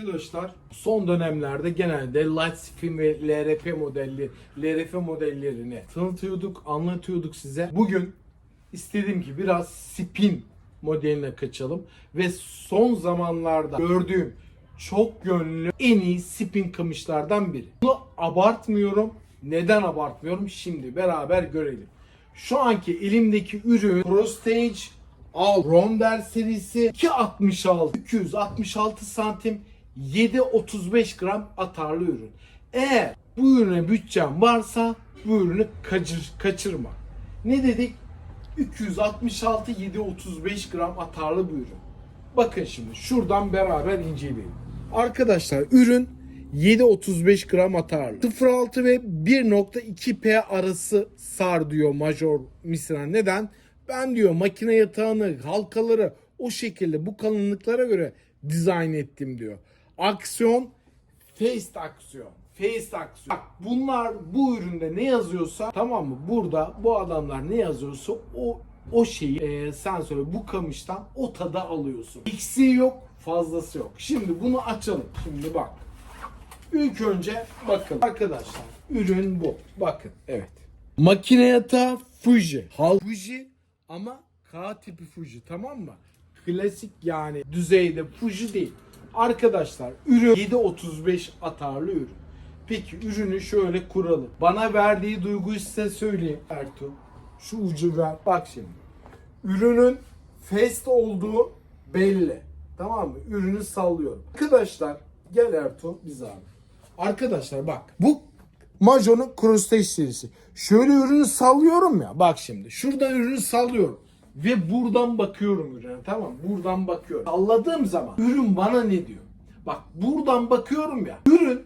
Arkadaşlar son dönemlerde genelde light spin ve LRF modelli LRF modellerini tanıtıyorduk, anlatıyorduk size. Bugün istedim ki biraz spin modeline kaçalım ve son zamanlarda gördüğüm çok yönlü en iyi spin kamışlardan biri. Bunu abartmıyorum. Neden abartmıyorum? Şimdi beraber görelim. Şu anki elimdeki ürün Pro Stage Al Ronder serisi 266 266 santim 7.35 gram atarlı ürün. Eğer bu ürüne bütçen varsa bu ürünü kaçır, kaçırma. Ne dedik? 266 7.35 gram atarlı bir ürün. Bakın şimdi şuradan beraber inceleyelim. Arkadaşlar ürün 7.35 gram atarlı. 0.6 ve 1.2P arası sar diyor Major Misran. Neden? Ben diyor makine yatağını, halkaları o şekilde bu kalınlıklara göre dizayn ettim diyor. Aksiyon, face aksiyon. Face aksiyon. Bak bunlar bu üründe ne yazıyorsa tamam mı? Burada bu adamlar ne yazıyorsa o o şeyi e, sen söyle bu kamıştan o tada alıyorsun. Eksiği yok, fazlası yok. Şimdi bunu açalım. Şimdi bak. İlk önce bakın arkadaşlar. Ürün bu. Bakın evet. Makine yatağı Fuji. Hal Fuji ama K tipi Fuji tamam mı? Klasik yani düzeyde Fuji değil. Arkadaşlar ürün 7.35 atarlı ürün. Peki ürünü şöyle kuralım. Bana verdiği duyguyu size söyleyeyim Ertuğ. Şu ucu ver. Bak şimdi. Ürünün fast olduğu belli. Tamam mı? Ürünü sallıyorum. Arkadaşlar gel Ertuğ biz abi. Arkadaşlar bak bu Majo'nun Cross Stage serisi. Şöyle ürünü sallıyorum ya. Bak şimdi. Şuradan ürünü sallıyorum. Ve buradan bakıyorum ürüne. Tamam? Buradan bakıyorum. Salladığım zaman ürün bana ne diyor? Bak buradan bakıyorum ya. Ürün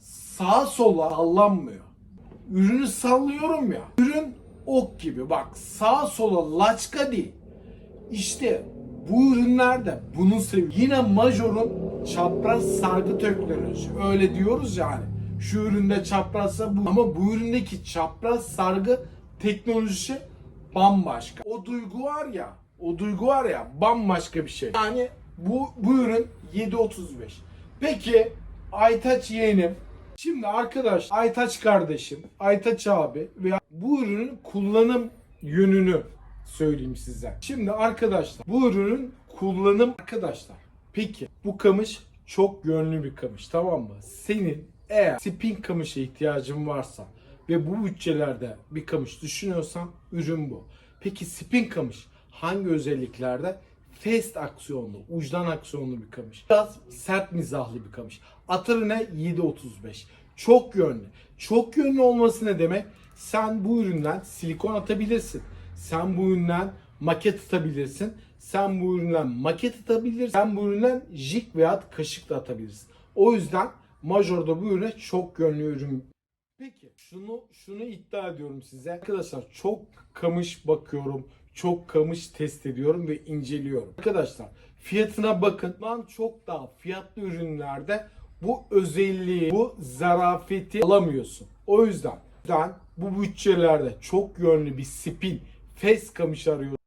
sağa sola sallanmıyor. Ürünü sallıyorum ya. Ürün ok gibi. Bak sağa sola laçka değil. İşte bu ürünlerde bunu seviyorum. Yine Major'un çapraz sargı teknolojisi. Öyle diyoruz yani. Şu üründe çaprazsa bu. Ama bu üründeki çapraz sargı teknolojisi bambaşka. O duygu var ya, o duygu var ya bambaşka bir şey. Yani bu, bu ürün 7.35. Peki Aytaç yeğenim Şimdi arkadaş Aytaç kardeşim, Aytaç abi ve bu ürünün kullanım yönünü söyleyeyim size. Şimdi arkadaşlar bu ürünün kullanım arkadaşlar. Peki bu kamış çok yönlü bir kamış tamam mı? Senin eğer spin kamışa ihtiyacın varsa ve bu bütçelerde bir kamış düşünüyorsan ürün bu. Peki spin kamış hangi özelliklerde? Fast aksiyonlu, uçtan aksiyonlu bir kamış. Biraz sert mizahlı bir kamış. Atırı ne? 7.35. Çok yönlü. Çok yönlü olması ne demek? Sen bu üründen silikon atabilirsin. Sen bu üründen maket atabilirsin. Sen bu üründen maket atabilirsin. Sen bu üründen jig veya kaşık da atabilirsin. O yüzden Major'da bu ürüne çok yönlü ürün Peki şunu şunu iddia ediyorum size. Arkadaşlar çok kamış bakıyorum. Çok kamış test ediyorum ve inceliyorum. Arkadaşlar fiyatına bakın. Lan çok daha fiyatlı ürünlerde bu özelliği, bu zarafeti alamıyorsun. O yüzden ben bu bütçelerde çok yönlü bir spin, fes kamış arıyorum.